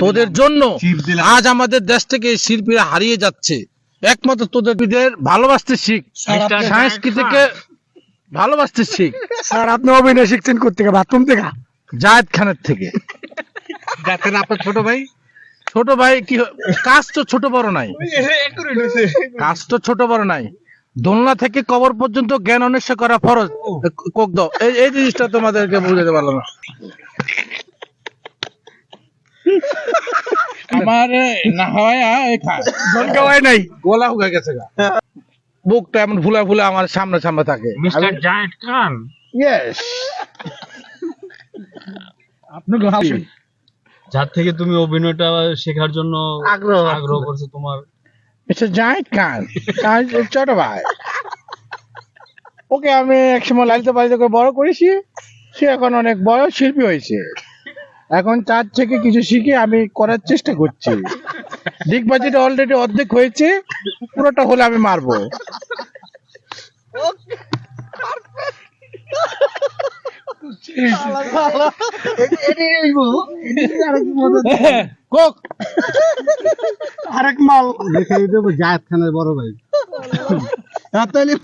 তোদের জন্য আজ আমাদের দেশ থেকে এই শিল্পীরা হারিয়ে যাচ্ছে। একমাত্র তোদের বিদের ভালোবাসতে শিখ। সংস্কৃতিকে ভালোবাসতে শিখ। স্যার আপনি অভিনয় শিখছেন কোথেকে বাথরুম থেকে? জায়েদ খানের থেকে। যাচ্ছেন আপনার ছোট ভাই। ছোট ভাই কি কাজ তো ছোট বড় নাই। কাজ তো ছোট বড় নাই। দোলনা থেকে কবর পর্যন্ত জ্ঞান অন্বেষণ করা ফরজ। কোক দাও। এই এই জিনিসটা তোমাদেরকে বুঝাতে পারল না। আমার না হয় হয় নাই? গলা হুকা গেছে গা। বুকটা এমন ফুলা ফুলা আমার সামনে সামনে থাকে। Mister giant Khan? ইয়েস। আপনি হাসুন। যার থেকে তুমি অভিনয়টা শেখার জন্য আগ্রহ আগ্রহ করছ তোমার? মিস্টার খান তার ছোট ভাই। ওকে আমি একসময় লালিত পালিত করে বড় করেছি সে এখন অনেক বড় শিল্পী হয়েছে। এখন তার থেকে কিছু শিখে আমি করার চেষ্টা করছি। দিগবাজিটা অলরেডি অর্ধেক হয়েছে পুরোটা হলে আমি মারবো। কোক। আরেক মাল। দেখাই দেবো জায়েদ খানের বড় ভাই।